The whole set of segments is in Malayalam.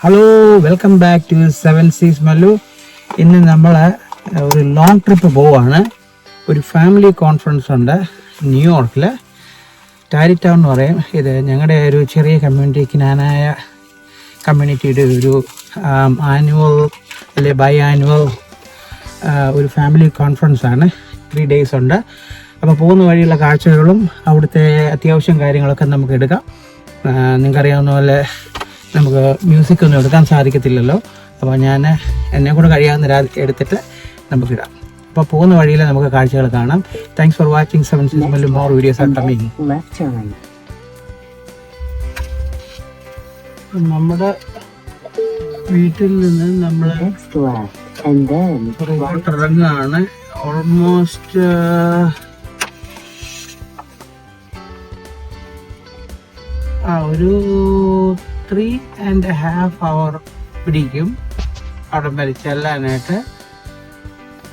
Hello welcome back to seven seas Mallu ഇന്ന് നമ്മൾ ഒരു ലോങ് ട്രിപ്പ് പോവാണ്. ഒരു ഫാമിലി കോൺഫറൻസ് ഉണ്ട് ന്യൂയോർക്കിൽ ടാരി ടൗൺ എന്ന് പറയും. ഇത് ഞങ്ങളുടെ ഒരു ചെറിയ കമ്മ്യൂണിറ്റി കിനാനായ കമ്മ്യൂണിറ്റിയുടെ ഒരു ആനുവൽ അല്ലെ ബൈ ആനുവൽ ഒരു ഫാമിലി കോൺഫറൻസ് ആണ്. ത്രീ ഡേയ്സ് ഉണ്ട്. അപ്പോൾ പോകുന്ന വഴിയുള്ള കാഴ്ചകളും അവിടുത്തെ അത്യാവശ്യം കാര്യങ്ങളൊക്കെ നമുക്ക് എടുക്കാം. നിങ്ങൾക്കറിയാവുന്ന പോലെ നമുക്ക് മ്യൂസിക് ഒന്നും എടുക്കാൻ സാധിക്കത്തില്ലല്ലോ. അപ്പോൾ ഞാൻ എന്നെ കൂടെ കഴിയാവുന്ന ഒരാൾ എടുത്തിട്ട് നമുക്കിടാം. അപ്പോൾ പോകുന്ന വഴിയിൽ നമുക്ക് കാഴ്ചകൾ കാണാം. Thanks for watching seven seas more videos are coming നമ്മുടെ വീട്ടിൽ നിന്ന് നമ്മൾ ഇറങ്ങുകയാണ്. ഓൾമോസ്റ്റ് ആ ഒരു ത്രീ ആൻഡ് ഹാഫ് അവർ പിടിക്കും. അവിടെ വരെ ചെല്ലാനായിട്ട്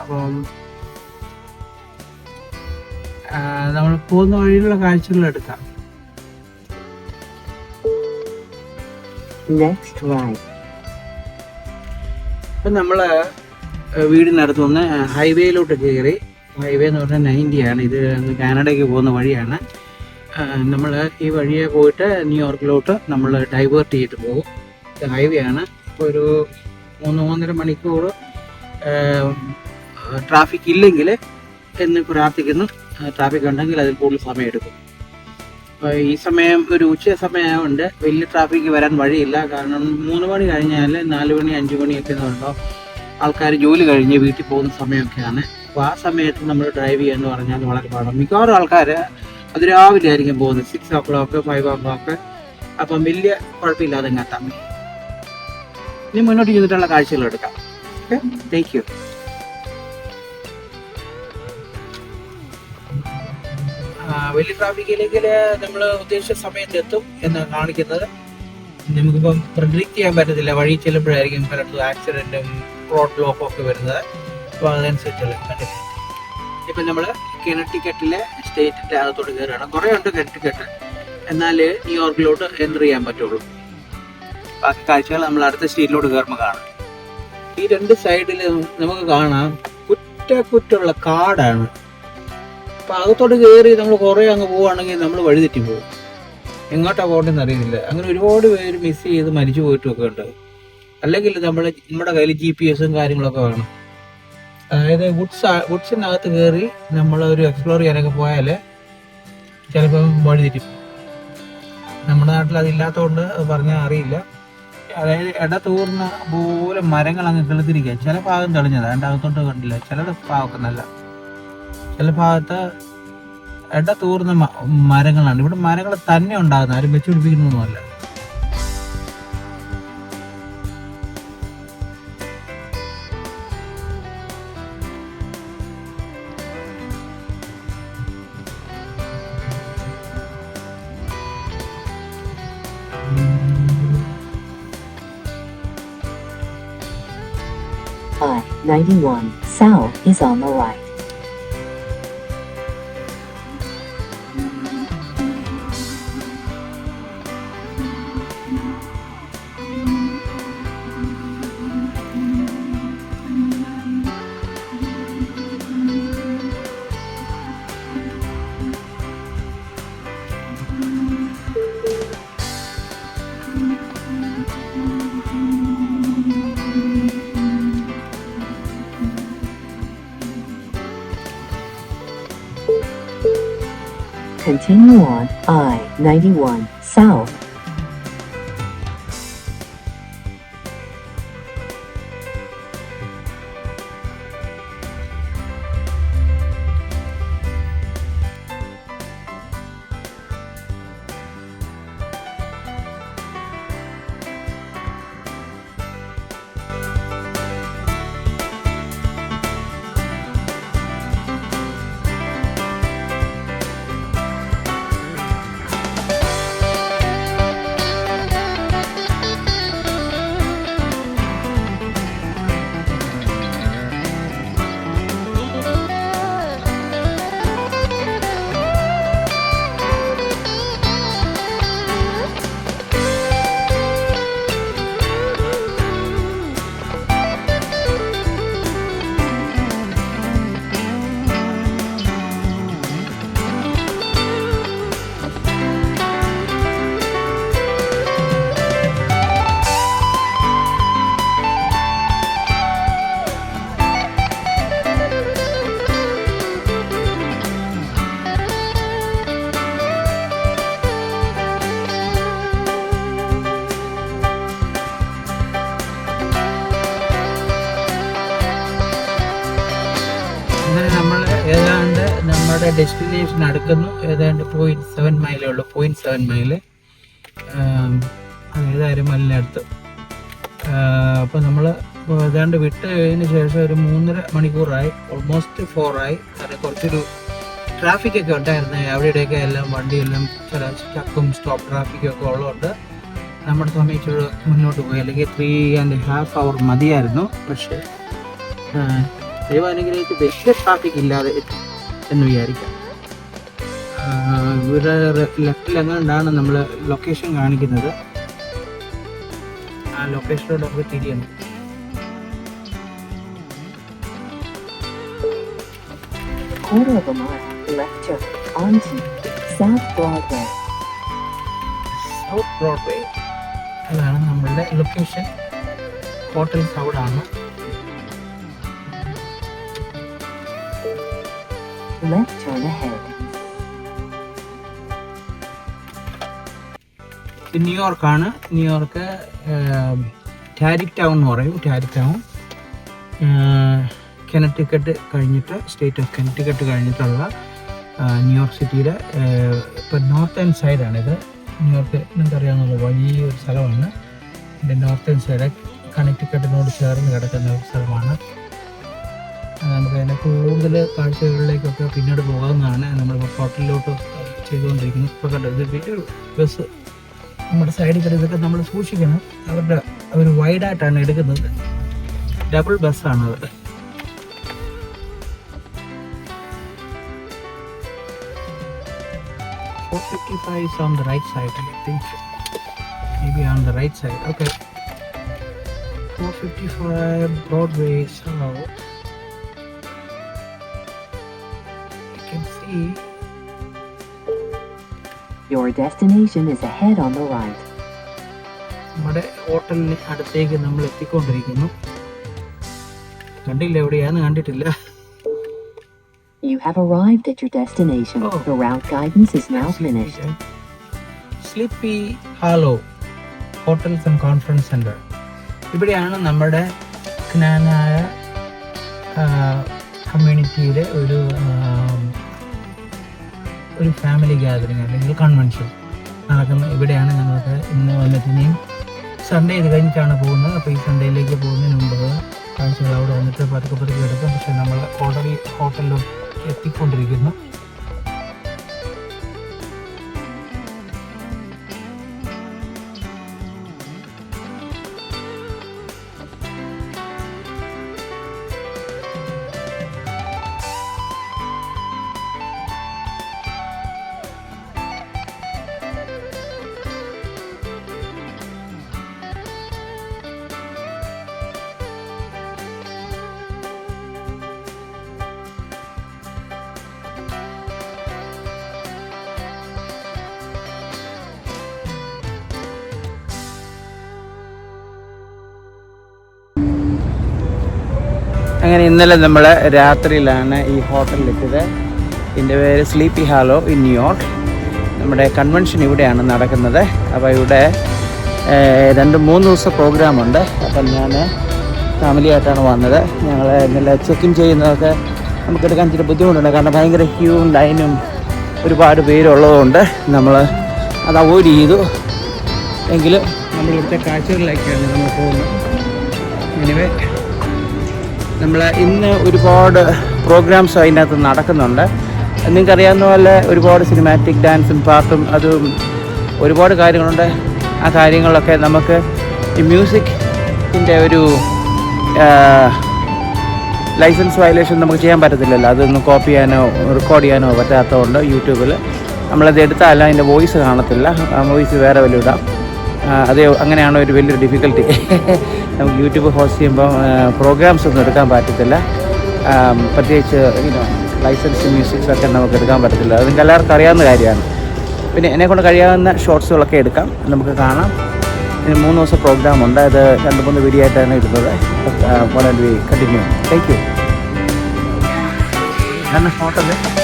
അപ്പം നമ്മൾ പോകുന്ന വഴിയിലുള്ള കാഴ്ചകൾ എടുക്കാം. ഇപ്പം നമ്മൾ വീടിനടുത്ത് നിന്ന് ഹൈവേയിലോട്ട് കയറി. ഹൈവേ എന്ന് പറഞ്ഞാൽ നയന്റിയാണ് ഇത് കാനഡയ്ക്ക് പോകുന്ന വഴിയാണ്. നമ്മൾ ഈ വഴിയെ പോയിട്ട് ന്യൂയോർക്കിലോട്ട് നമ്മൾ ഡൈവേർട്ട് ചെയ്തിട്ട് പോകും. ഇത് ഹൈവേ ആണ്. ഒരു മൂന്ന് മൂന്നര മണിക്കൂർ ട്രാഫിക് ഇല്ലെങ്കിൽ എന്ന് പ്രാർത്ഥിക്കുന്നു. ട്രാഫിക് ഉണ്ടെങ്കിൽ അതിൽ കൂടുതൽ സമയം എടുക്കും. ഈ സമയം ഒരു ഉച്ച സമയമുണ്ട് വലിയ ട്രാഫിക് വരാൻ വഴിയില്ല. കാരണം മൂന്ന് മണി കഴിഞ്ഞാൽ നാല് മണി അഞ്ച് മണിയൊക്കെ എന്ന് പറയുമ്പോൾ ആൾക്കാർ ജോലി കഴിഞ്ഞ് വീട്ടിൽ പോകുന്ന സമയമൊക്കെയാണ്. അപ്പോൾ ആ സമയത്ത് നമ്മൾ ഡ്രൈവ് ചെയ്യുക എന്ന് പറഞ്ഞാൽ വളരെ പാടാണ്. മിക്കവാറും ആൾക്കാർ അത് രാവിലെ ആയിരിക്കും പോകുന്നത്. Six o'clock five o'clock അപ്പം വലിയ കുഴപ്പമില്ലാതെ ഇങ്ങനെ എത്താം. ഇനി മുന്നോട്ട് ചെയ്തിട്ടുള്ള കാഴ്ചകൾ എടുക്കാം. ഓക്കെ താങ്ക് യു വലിയ ട്രാഫിക് ഇല്ലെങ്കിൽ നമ്മൾ ഉദ്ദേശിച്ച സമയത്ത് എത്തും എന്നാണ് കാണിക്കുന്നത്. നമുക്കിപ്പം പ്രിഡിക്റ്റ് ചെയ്യാൻ പറ്റത്തില്ല. വഴി ചെല്ലുമ്പോഴായിരിക്കും പലയിടത്തും ആക്സിഡന്റും റോഡ് ബ്ലോക്കും ഒക്കെ വരുന്നത്. അപ്പോൾ അതനുസരിച്ചുള്ള ഇപ്പം നമ്മൾ കിണറ്റിക്കെട്ടിലെ സ്റ്റേറ്റിന്റെ അകത്തോട്ട് കയറുകയാണ്. കുറെ ഉണ്ട് കിണറ്റിക്കെട്ട് എന്നാൽ ന്യൂയോർക്കിലോട്ട് എന്റർ ചെയ്യാൻ പറ്റുള്ളൂ. ബാക്കി കാഴ്ചകൾ നമ്മൾ അടുത്ത സ്റ്റേറ്റിലോട്ട് കയറുമ്പോൾ കാണാം. ഈ രണ്ട് സൈഡിൽ നമുക്ക് കാണാം കുറ്റ കുറ്റുള്ള കാടാണ്. അപ്പൊ അകത്തോട്ട് കയറി നമ്മൾ കുറേ അങ്ങ് പോവുകയാണെങ്കിൽ നമ്മൾ വഴിതെറ്റി പോകും. എങ്ങോട്ടാ പോകേണ്ടതെന്ന് അറിയുന്നില്ല അങ്ങനെ ഒരുപാട് പേര് മിസ് ചെയ്ത് മരിച്ചു പോയിട്ടൊക്കെ ഉണ്ട്. അല്ലെങ്കിൽ നമ്മൾ നമ്മുടെ കയ്യിൽ ജി പി എസും കാര്യങ്ങളൊക്കെ വേണം. അതായത് വുഡ്സ് വുഡ്സിനകത്ത് കയറി നമ്മൾ ഒരു എക്സ്പ്ലോർ ചെയ്യാനൊക്കെ പോയാൽ ചിലപ്പം വഴി തിരിക്കും നമ്മുടെ നാട്ടിൽ അതില്ലാത്തതുകൊണ്ട് അത് പറഞ്ഞാൽ അറിയില്ല. അതായത് ഇട തൂർന്ന പോലെ മരങ്ങൾ അങ്ങ് കിളുത്തിരിക്കുക ചില ഭാഗം തെളിഞ്ഞത്. അതിന്റെ അകത്തോട്ട് കണ്ടില്ല. ചില ഭാഗമൊക്കെ നല്ല ചില ഭാഗത്ത് ഇട തൂർന്ന മരങ്ങളാണ്. ഇവിടെ മരങ്ങൾ തന്നെ ഉണ്ടാകുന്ന ആരും വെച്ച് പിടിപ്പിക്കുന്നൊന്നുമല്ല. I 91 south is on the right. Continue on I 91 south. Destination അടുക്കുന്നു. ഏതാണ്ട് പോയിന്റ് സെവൻ മൈലേ ഉള്ളൂ. പോയിന്റ് സെവൻ മൈൽ ഏതായാലും മലിനടുത്ത് അപ്പോൾ നമ്മൾ ഏതാണ്ട് വിട്ട് കഴിഞ്ഞതിന് ശേഷം ഒരു മൂന്നര മണിക്കൂറായി ഓൾമോസ്റ്റ് ഫോറായി കാരണം കുറച്ചൊരു ട്രാഫിക് ഒക്കെ ഉണ്ടായിരുന്നു. അവിടെ ഇവിടെയൊക്കെ എല്ലാം വണ്ടിയെല്ലാം ചില സ്റ്റക്കും സ്റ്റോപ്പ് ട്രാഫിക്കും ഒക്കെ ഉള്ളതുകൊണ്ട് നമ്മുടെ സമയത്ത് മുന്നോട്ട് പോയി. അല്ലെങ്കിൽ ത്രീ ആൻഡ് ഹാഫ് അവർ മതിയായിരുന്നു. പക്ഷേ ദൈവം അനുഗ്രഹിച്ച് വലിയ ട്രാഫിക് ഇല്ലാതെ എന്ന് വിചാരിക്കാം ഇവിടെ ലെഫ്റ്റിൽ എങ്ങാണ്ടാണ് നമ്മൾ ലൊക്കേഷൻ കാണിക്കുന്നത് ആ ലൊക്കേഷനോട് നമുക്ക് തിരിയണം Quarter of a mile. Left turn. Onto South Broadway. South Broadway അതാണ് നമ്മളുടെ ലൊക്കേഷൻ ഹോട്ടൽ സൗഡാണ് Left turn ahead. ഇത് ന്യൂയോർക്കാണ്. ന്യൂയോർക്ക് ടാരിക് ടൗൺ എന്ന് പറയും ടാരിക് ടൗൺ. കെനറ്റിക്കട്ട് കഴിഞ്ഞിട്ട് സ്റ്റേറ്റ് ഓഫ് കെനറ്റിക്കട്ട് കഴിഞ്ഞിട്ടുള്ള ന്യൂയോർക്ക് സിറ്റിയുടെ ഇപ്പം നോർത്തേൺ സൈഡാണിത് ന്യൂയോർക്ക് നിങ്ങൾക്ക് വലിയ വലിയൊരു സ്ഥലമാണ്. ഇതിന്റെ നോർത്തേൺ സൈഡ് കണക്റ്റിക്കട്ടിനോട് ചേർന്ന് കിടക്കുന്ന ഒരു സ്ഥലമാണ്. നമുക്ക് അതിന്റെ കൂടുതൽ കാഴ്ചകളിലേക്കൊക്കെ പിന്നീട് പോകാവുന്നതാണ് നമ്മൾ ഹോട്ടലിലോട്ട് ചെയ്തുകൊണ്ടിരിക്കുന്നത്. ഇപ്പോൾ കണ്ടത് വലിയൊരു ബസ് നമ്മുടെ സൈഡിൽ കൂടെ ഇതൊക്കെ നമ്മൾ സൂക്ഷിക്കണം. അവരുടെ അവർ വൈഡായിട്ടാണ് എടുക്കുന്നത്. ഡബിൾ ബസ്സാണ് four fifty five on the right side I think on the right side. Okay. 455 Broadway South you can Your destination is ahead on the right. നമ്മുടെ ഹോട്ടലിന് അടുത്തേക്ക് നമ്മൾ എത്തിക്കൊണ്ടിരിക്കുന്നു കണ്ടില്ല എവിടെയാന്ന് കണ്ടിട്ടില്ല You have arrived at your destination. Oh. The route guidance is now finished. Sleepy Hollow Hotels and Conference Center. ഇവിടെയാണ് നമ്മുടെ ജ്ഞാനായ കമ്മ്യൂണിറ്റിയിലെ ഒരു ഒരു ഫാമിലി ഗാദറിങ് അല്ലെങ്കിൽ കൺവെൻഷൻ നടക്കുന്ന ഇവിടെയാണ് ഞങ്ങൾക്ക് ഇന്ന് വന്നിട്ട് ഇനിയും സൺഡേ ഇത് കഴിഞ്ഞിട്ടാണ് പോകുന്നത്. അപ്പോൾ ഈ സൺഡേയിലേക്ക് പോകുന്നതിന് മുമ്പ് കാഴ്ചകൾ അവിടെ വന്നിട്ട് പതുക്കെ പതുക്കെ എടുക്കും. പക്ഷേ നമ്മൾ ഓൾറെഡി ഹോട്ടലിൽ എത്തിക്കൊണ്ടിരിക്കുന്നു. അങ്ങനെ ഇന്നലെ നമ്മൾ രാത്രിയിലാണ് ഈ ഹോട്ടലിൽ എത്തിയത് ഇതിന്റെ പേര് Sleepy Hollow in New York നമ്മുടെ കൺവെൻഷൻ ഇവിടെയാണ് നടക്കുന്നത്. അപ്പോൾ ഇവിടെ രണ്ട് മൂന്ന് ദിവസം പ്രോഗ്രാമുണ്ട് അപ്പം ഞാൻ ഫാമിലിയായിട്ടാണ് വന്നത്. ഞങ്ങൾ ഇന്നലെ ചെക്ക് ഇൻ ചെയ്യുന്നതൊക്കെ നമുക്ക് എടുക്കാൻ ഇച്ചിരി ബുദ്ധിമുട്ടുണ്ട്. കാരണം ഭയങ്കര ക്യൂവും ലൈനും ഒരുപാട് പേരുള്ളതുകൊണ്ട് നമ്മൾ അത് അവോയ്ഡ് ചെയ്തു. എങ്കിലും നമ്മൾ നമ്മളിവിടുത്തെ കാഴ്ചകളിലേക്കാണ് നമ്മൾ പോകുന്നത്. എനിവേ നമ്മൾ ഇന്ന് ഒരുപാട് പ്രോഗ്രാംസ് അതിനകത്ത് നടക്കുന്നുണ്ട്. നിങ്ങൾക്കറിയാവുന്ന പോലെ ഒരുപാട് സിനിമാറ്റിക് ഡാൻസും പാട്ടും അതും ഒരുപാട് കാര്യങ്ങളുണ്ട്. ആ കാര്യങ്ങളൊക്കെ നമുക്ക് ഈ മ്യൂസിക്കിന്റെ ഒരു ലൈസൻസ് വയലേഷൻ നമുക്ക് ചെയ്യാൻ പറ്റത്തില്ലല്ലോ. അതൊന്ന് കോപ്പി ചെയ്യാനോ റെക്കോർഡ് ചെയ്യാനോ പറ്റാത്തതുകൊണ്ട് യൂട്യൂബിൽ നമ്മളത് എടുത്താൽ അതിന്റെ വോയിസ് കാണത്തില്ല. വോയിസ് വേറെ വലിയ ഇടാം. അത് അങ്ങനെയാണ് ഒരു വലിയൊരു ഡിഫിക്കൽട്ടി നമുക്ക് യൂട്യൂബ് ഹോസ്റ്റ് ചെയ്യുമ്പോൾ പ്രോഗ്രാംസ് ഒന്നും എടുക്കാൻ പറ്റത്തില്ല. പ്രത്യേകിച്ച് ലൈസൻസ് മ്യൂസിക്സ് ഒക്കെ നമുക്ക് എടുക്കാൻ പറ്റത്തില്ല. അത് എല്ലാവർക്കും അറിയാവുന്ന കാര്യമാണ്. പിന്നെ എന്നെക്കൊണ്ട് കഴിയാവുന്ന ഷോർട്സുകളൊക്കെ എടുക്കാം. നമുക്ക് കാണാം. ഇനി മൂന്ന് ദിവസം പ്രോഗ്രാം ഉണ്ട്. അത് രണ്ട് മൂന്ന് വീഡിയോ ആയിട്ടാണ് ഇടുന്നത്. വി കണ്ടിന്യൂ താങ്ക് യു ഇതാണ്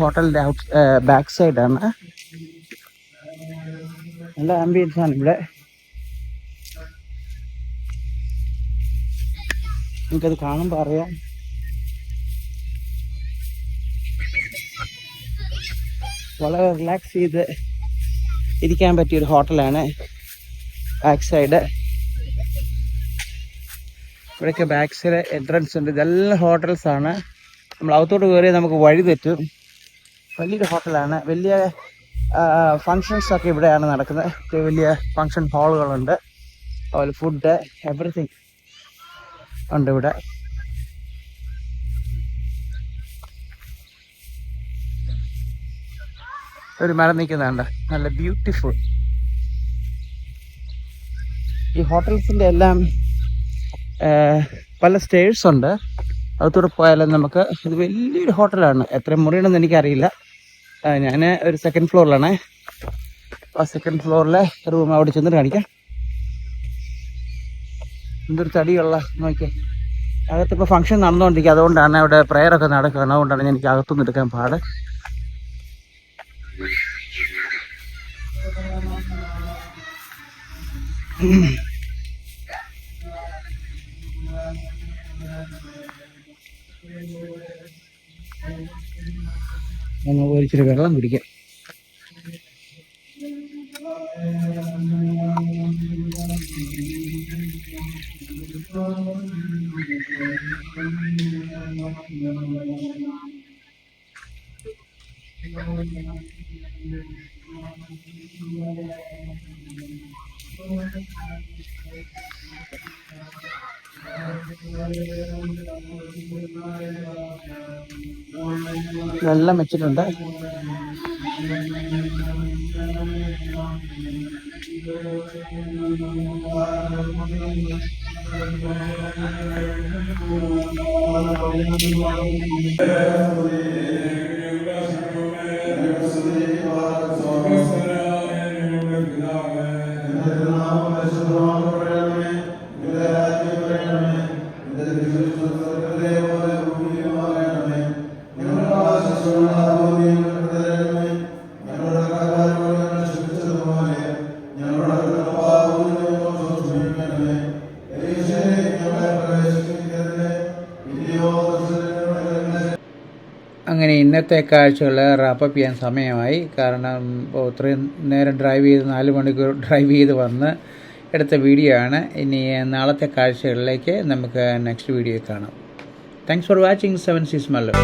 ഹോട്ടലിന്റെ ഔട്ട് ബാക്ക് സൈഡാണ്. നല്ല ആംബിയൻസ് ആണ് ഇവിടെ. നമുക്കത് കാണുമ്പോൾ അറിയാം. വളരെ റിലാക്സ് ചെയ്ത് ഇരിക്കാൻ പറ്റിയ ഒരു ഹോട്ടലാണ് ബാക്ക് സൈഡ്. ഇവിടെയൊക്കെ ബാക്ക് സൈഡ് എൻട്രൻസ് ഉണ്ട്. ഇതെല്ലാം ഹോട്ടൽസാണ് നമ്മൾ അകത്തോട്ട് കയറി നമുക്ക് വഴി തെറ്റും. വലിയൊരു ഹോട്ടലാണ്. വലിയ ഫങ്ഷൻസ് ഒക്കെ ഇവിടെയാണ് നടക്കുന്നത്. വലിയ ഫങ്ഷൻ ഹാളുകളുണ്ട് അതുപോലെ ഫുഡ് എവറിഥിങ് ഉണ്ട് ഇവിടെ. ഒരു മരം നിൽക്കുന്നുണ്ട്. നല്ല ബ്യൂട്ടിഫുൾ ഈ ഹോട്ടൽസിന്റെ എല്ലാം പല സ്റ്റേഴ്സ് ഉണ്ട്. അകത്തൂടെ പോയാലും നമുക്ക് ഇത് വലിയൊരു ഹോട്ടലാണ് എത്ര മുറിയുണ്ടെന്ന് എനിക്കറിയില്ല. ഞാൻ ഒരു സെക്കൻഡ് ഫ്ലോറിലാണേ ആ സെക്കൻഡ് ഫ്ലോറിലെ റൂം അവിടെ ചെന്നിട്ട് കാണിക്കാം. എന്തൊരു തടിയുള്ള നോക്കിയേ. അകത്തിപ്പോൾ ഫംഗ്ഷൻ നടന്നുകൊണ്ടിരിക്കുക അതുകൊണ്ടാണ് അവിടെ പ്രെയറൊക്കെ നടക്കുന്നത്. അതുകൊണ്ടാണ് എനിക്ക് അകത്തുനിന്ന് എടുക്കാൻ പാട്. നമുക്ക് ഒരിച്ചിരി വെള്ളം കുടിക്കാം. വെള്ളം വെച്ചിട്ടുണ്ട് അങ്ങനെ ഇന്നത്തെ കാഴ്ചകൾ റാപ്പപ്പ് ചെയ്യാൻ സമയമായി. കാരണം ഇത്രയും നേരം ഡ്രൈവ് ചെയ്ത് നാല് മണിക്കൂർ ഡ്രൈവ് ചെയ്ത് വന്ന് എടുത്ത വീഡിയോ ആണ്. ഇനി നാളത്തെ കാഴ്ചകളിലേക്ക് നമുക്ക് നെക്സ്റ്റ് വീഡിയോ കാണാം. Thanks for watching seven seas Mallu